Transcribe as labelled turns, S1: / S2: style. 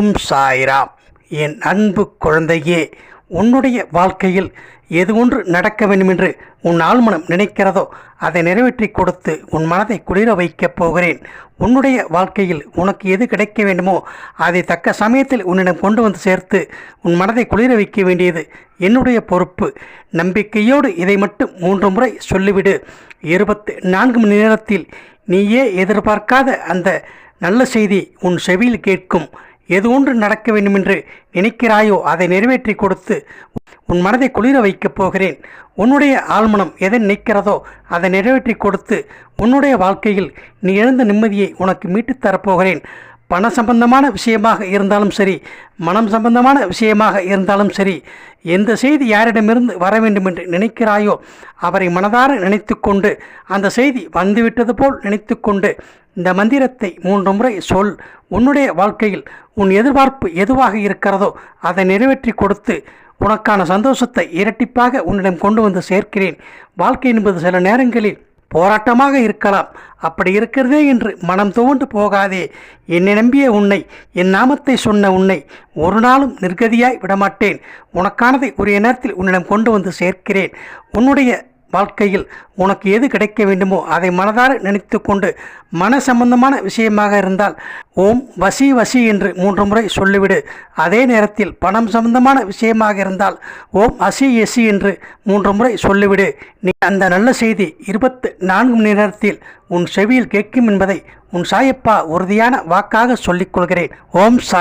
S1: ஓம் சாய்ராம். என் அன்பு குழந்தையே உன்னுடைய வாழ்க்கையில் எது ஒன்று நடக்க வேண்டுமென்று உன் ஆழ்மனம் நினைக்கிறதோ அதை நிறைவேற்றி கொடுத்து உன் மனதை குளிர வைக்கப் போகிறேன். உன்னுடைய வாழ்க்கையில் உனக்கு எது கிடைக்க வேண்டுமோ அதை தக்க சமயத்தில் உன்னிடம் கொண்டு வந்து சேர்த்து உன் மனதை குளிர வைக்க வேண்டியது என்னுடைய பொறுப்பு. நம்பிக்கையோடு இதை மட்டும் மூன்று முறை சொல்லிவிடு. இருபத்து நான்கு மணி நேரத்தில் நீயே எதிர்பார்க்காத அந்த நல்ல செய்தி உன் செவியில் கேட்கும். எது ஒன்று நடக்க வேண்டுமென்று நினைக்கிறாயோ அதை நிறைவேற்றி கொடுத்து உன் மனதை குளிர வைக்கப் போகிறேன். உன்னுடைய ஆழ்மனம் எதை நினைக்கிறதோ அதை நிறைவேற்றி கொடுத்து உன்னுடைய வாழ்க்கையில் நீ இழந்த நிம்மதியை உனக்கு மீட்டுத் தரப்போகிறேன் பண சம்பந்தமான விஷயமாக இருந்தாலும் சரி மனம் சம்பந்தமான விஷயமாக இருந்தாலும் சரி எந்த செய்தி யாரிடமிருந்து வர வேண்டும் என்று நினைக்கிறாயோ அவரை மனதார நினைத்துக்கொண்டு அந்த செய்தி வந்துவிட்டது போல் நினைத்துக்கொண்டு இந்த மந்திரத்தை மூன்று முறை சொல் உன்னுடைய வாழ்க்கையில் உன் எதிர்பார்ப்பு எதுவாக இருக்கிறதோ அதை நிறைவேற்றி கொடுத்து உனக்கான சந்தோஷத்தை இரட்டிப்பாக உன்னிடம் கொண்டு வந்து சேர்க்கிறேன். வாழ்க்கை என்பது சில நேரங்களில் போராட்டமாக இருக்கலாம். அப்படி இருக்கிறதே என்று மனம் துவண்டு போகாதே. என்னை நம்பிய உன்னை என் நாமத்தை சொன்ன உன்னை ஒரு நாளும் நிர்கதியாய் விடமாட்டேன். உனக்கானதை உரிய நேரத்தில் உன்னிடம் கொண்டு வந்து சேர்க்கிறேன். உன்னுடைய வாழ்க்கையில் உனக்கு எது கிடைக்க வேண்டுமோ அதை மனதார நினைத்து கொண்டு மன சம்பந்தமான விஷயமாக இருந்தால் ஓம் வசி வசி என்று மூன்று முறை சொல்லிவிடு. அதே நேரத்தில் பணம் சம்பந்தமான விஷயமாக இருந்தால் ஓம் அசி எசி என்று மூன்று முறை சொல்லிவிடு. நீ அந்த நல்ல செய்தி இருபத்து நான்கு மணி நேரத்தில் உன் செவியில் கேட்கும் என்பதை உன் சாயப்பா உறுதியான வாக்காக சொல்லிக் கொள்கிறேன். ஓம் சாய்